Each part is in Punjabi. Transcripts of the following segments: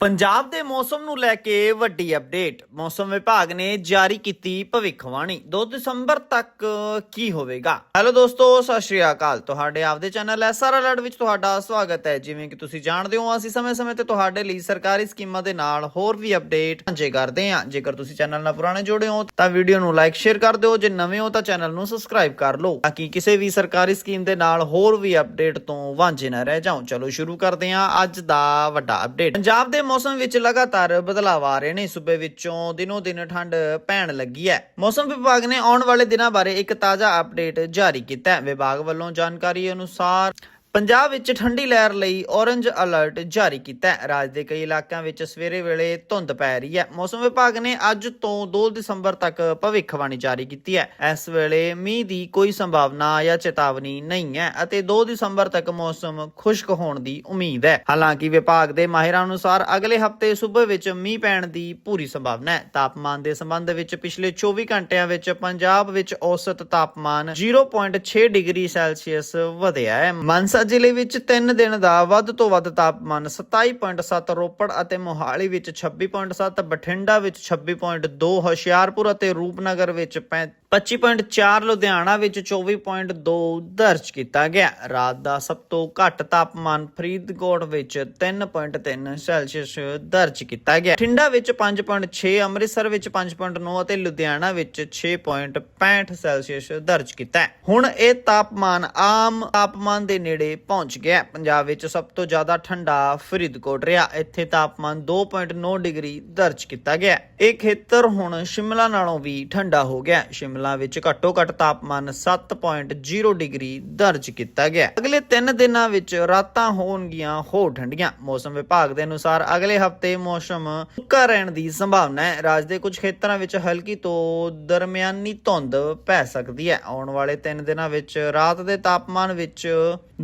ਪੰਜਾਬ ਦੇ ਮੌਸਮ ਨੂੰ ਲੈ ਕੇ ਵੱਡੀ ਅਪਡੇਟ ਮੌਸਮ ਵਿਭਾਗ ਨੇ ਜਾਰੀ ਕੀਤੀ ਭਵਿੱਖਬਾਣੀ। 2 ਦਸੰਬਰ ਤੱਕ ਕੀ ਹੋਵੇਗਾ? ਹੈਲੋ ਦੋਸਤੋ, ਸਤਿ ਸ਼੍ਰੀ ਅਕਾਲ। ਤੁਹਾਡੇ ਆਪਦੇ ਚੈਨਲ ਐਸਆਰ ਅਲਰਟ ਵਿੱਚ ਤੁਹਾਡਾ ਸਵਾਗਤ ਹੈ। ਜਿਵੇਂ ਕਿ ਤੁਸੀਂ ਜਾਣਦੇ ਹੋ, ਅਸੀਂ ਸਮੇਂ-ਸਮੇਂ ਤੇ ਤੁਹਾਡੇ ਲਈ ਸਰਕਾਰੀ ਸਕੀਮਾਂ ਦੇ ਨਾਲ ਹੋਰ ਵੀ ਅਪਡੇਟ ਸਾਂਝੇ ਕਰਦੇ ਹਾਂ। ਜੇਕਰ ਤੁਸੀਂ ਚੈਨਲ ਨਾਲ ਪੁਰਾਣੇ ਜੁੜੇ ਹੋ, ਤਾਂ ਵੀਡੀਓ ਨੂੰ ਲਾਈਕ ਸ਼ੇਅਰ ਕਰ ਦਿਓ। ਜੇ ਨਵੇਂ ਹੋ, ਤਾਂ ਚੈਨਲ ਨੂੰ ਸਬਸਕ੍ਰਾਈਬ ਕਰ ਲਓ, ਤਾਂ ਕਿ ਕਿਸੇ ਵੀ ਸਰਕਾਰੀ ਸਕੀਮ ਦੇ ਨਾਲ ਹੋਰ ਵੀ ਅਪਡੇਟ ਤੋਂ ਵਾਂਝੇ ਨਾ ਰਹਿ ਜਾਓ। ਚਲੋ ਸ਼ੁਰੂ ਕਰਦੇ ਹਾਂ ਅੱਜ ਦਾ ਵੱਡਾ ਅਪਡੇਟ ਪੰਜਾਬ ਦੇ ਮੌਸਮ ਵਿੱਚ ਲਗਾਤਾਰ ਬਦਲਾਅ ਆ ਰਹੇ ਨੇ। ਸੂਬੇ ਵਿੱਚੋਂ ਦਿਨੋ ਦਿਨ ਠੰਡ ਪੈਣ ਲੱਗੀ ਹੈ। ਮੌਸਮ ਵਿਭਾਗ ਨੇ ਆਉਣ ਵਾਲੇ ਦਿਨਾਂ ਬਾਰੇ ਇੱਕ ਤਾਜ਼ਾ ਅਪਡੇਟ ਜਾਰੀ ਕੀਤਾ ਹੈ। ਵਿਭਾਗ ਵੱਲੋਂ ਜਾਣਕਾਰੀ ਅਨੁਸਾਰ ਪੰਜਾਬ ਵਿੱਚ ਠੰਡੀ ਲਹਿਰ ਲਈ ਔਰੰਜ ਅਲਰਟ ਜਾਰੀ ਕੀਤਾ ਹੈ। ਰਾਜ ਦੇ ਕਈ ਇਲਾਕਿਆਂ ਵਿੱਚ ਸਵੇਰੇ ਵੇਲੇ ਧੁੰਦ ਪੈ ਰਹੀ ਹੈ। ਮੌਸਮ ਵਿਭਾਗ ਨੇ ਅੱਜ ਤੋਂ 2 ਦਸੰਬਰ ਤੱਕ ਭਵਿੱਖਬਾਣੀ ਜਾਰੀ ਕੀਤੀ ਹੈ। ਇਸ ਵੇਲੇ ਮੀਂਹ ਦੀ ਕੋਈ ਸੰਭਾਵਨਾ ਜਾਂ ਚੇਤਾਵਨੀ ਨਹੀਂ ਹੈ ਅਤੇ 2 ਦਸੰਬਰ ਤੱਕ ਮੌਸਮ ਖੁਸ਼ਕ ਹੋਣ ਦੀ ਉਮੀਦ ਹੈ। ਹਾਲਾਂਕਿ ਵਿਭਾਗ ਦੇ ਮਾਹਿਰਾਂ ਅਨੁਸਾਰ ਅਗਲੇ ਹਫ਼ਤੇ ਸੂਬੇ ਵਿੱਚ ਮੀਂਹ ਪੈਣ ਦੀ ਪੂਰੀ ਸੰਭਾਵਨਾ ਹੈ। ਤਾਪਮਾਨ ਦੇ ਸੰਬੰਧ ਵਿੱਚ ਪਿਛਲੇ 24 ਘੰਟਿਆਂ ਵਿੱਚ ਪੰਜਾਬ ਵਿੱਚ ਔਸਤ ਤਾਪਮਾਨ 0.6 ਡਿਗਰੀ ਸੈਲਸੀਅਸ ਵਧਿਆ ਹੈ। ਮਾਨਸਾ ਜ਼ਿਲ੍ਹੇ ਵਿੱਚ 3 ਦਿਨ ਦਾ ਵੱਧ ਤੋਂ ਵੱਧ ਤਾਪਮਾਨ 27.7 ਰੋਪੜ ਅਤੇ ਮੋਹਾਲੀ ਵਿੱਚ 26.7 ਬਠਿੰਡਾ ਵਿੱਚ 26.2 ਹੁਸ਼ਿਆਰਪੁਰ ਅਤੇ ਰੂਪਨਗਰ ਵਿੱਚ ਪੈਂ- 25.4 ਲੁਧਿਆਣਾ ਵਿੱਚ 24.2 ਦਰਜ ਕੀਤਾ ਗਿਆ। ਰਾਤ ਦਾ ਸਭ ਤੋਂ ਘੱਟ ਤਾਪਮਾਨ ਫਰੀਦਕੋਟ ਵਿੱਚ 3.3 ਸੈਲਸੀਅਸ ਦਰਜ ਕੀਤਾ ਗਿਆ। ਠਿੰਡਾ ਵਿੱਚ 5.6 ਅੰਮ੍ਰਿਤਸਰ ਵਿੱਚ 5.9 ਅਤੇ ਲੁਧਿਆਣਾ ਵਿੱਚ 6.65 ਸੈਲਸੀਅਸ ਦਰਜ ਕੀਤਾ ਹੁਣ ਇਹ ਤਾਪਮਾਨ ਆਮ ਤਾਪਮਾਨ ਦੇ ਨੇੜੇ ਪਹੁੰਚ ਗਿਆ ਪੰਜਾਬ ਵਿੱਚ ਸਭ ਤੋਂ ਜ਼ਿਆਦਾ ਠੰਡਾ ਫਰੀਦਕੋਟ ਰਿਹਾ। ਇੱਥੇ ਤਾਪਮਾਨ 2.9 ਡਿਗਰੀ ਦਰਜ ਕੀਤਾ ਗਿਆ ਇਹ ਖੇਤਰ ਹੁਣ ਸ਼ਿਮਲਾ ਨਾਲੋਂ ਵੀ ਠੰਡਾ ਹੋ ਗਿਆ ਸ਼ਿਮਲਾ ਵਿੱਚ ਘੱਟੋ ਘੱਟ ਤਾਪਮਾਨ 7.0 ਡਿਗਰੀ ਦਰਜ ਕੀਤਾ ਗਿਆ। ਅਗਲੇ 3 ਦਿਨਾਂ ਵਿੱਚ ਰਾਤਾਂ ਹੋਣਗੀਆਂ ਹੋਰ ਠੰਡੀਆਂ। ਮੌਸਮ ਵਿਭਾਗ ਦੇ ਅਨੁਸਾਰ ਅਗਲੇ ਹਫ਼ਤੇ ਮੌਸਮ ਸੁੱਕਾ ਰਹਿਣ ਦੀ ਸੰਭਾਵਨਾ ਹੈ। ਰਾਜ ਦੇ ਕੁਝ ਖੇਤਰਾਂ ਵਿੱਚ ਹਲਕੀ ਤੋਂ ਦਰਮਿਆਨੀ ਧੁੰਦ ਪੈ ਸਕਦੀ ਹੈ। ਆਉਣ ਵਾਲੇ 3 ਦਿਨਾਂ ਵਿੱਚ ਰਾਤ ਦੇ ਤਾਪਮਾਨ ਵਿੱਚ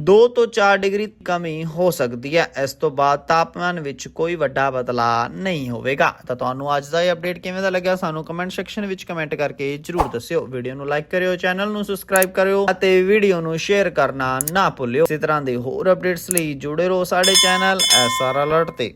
2 ਤੋਂ 4 ਡਿਗਰੀ ਕਮੀ ਹੋ ਸਕਦੀ ਹੈ। ਇਸ ਤੋਂ ਬਾਅਦ ਤਾਪਮਾਨ ਵਿੱਚ ਕੋਈ ਵੱਡਾ ਬਦਲਾਅ ਨਹੀਂ ਹੋਵੇਗਾ। ਤਾਂ ਤੁਹਾਨੂੰ ਅੱਜ ਦਾ ਇਹ ਅਪਡੇਟ ਕਿਵੇਂ ਦਾ ਲੱਗਿਆ? ਸਾਨੂੰ ਕਮੈਂਟ ਸੈਕਸ਼ਨ ਵਿੱਚ ਕਮੈਂਟ ਕਰਕੇ ਜਰੂਰ ਦੱਸਿਓ। ਵੀਡੀਓ ਨੂੰ ਲਾਈਕ ਕਰਿਓ ਚੈਨਲ ਨੂੰ ਸਬਸਕ੍ਰਾਈਬ ਕਰਿਓ ਅਤੇ ਵੀਡੀਓ ਨੂੰ ਸ਼ੇਅਰ ਕਰਨਾ ਨਾ ਭੁੱਲਿਓ। ਇਸੇ ਤਰ੍ਹਾਂ ਦੇ ਹੋਰ ਅਪਡੇਟਸ ਲਈ ਜੁੜੇ ਰਹੋ ਸਾਡੇ ਚੈਨਲ ਐਸਆਰ ਅਲਰਟ ਤੇ।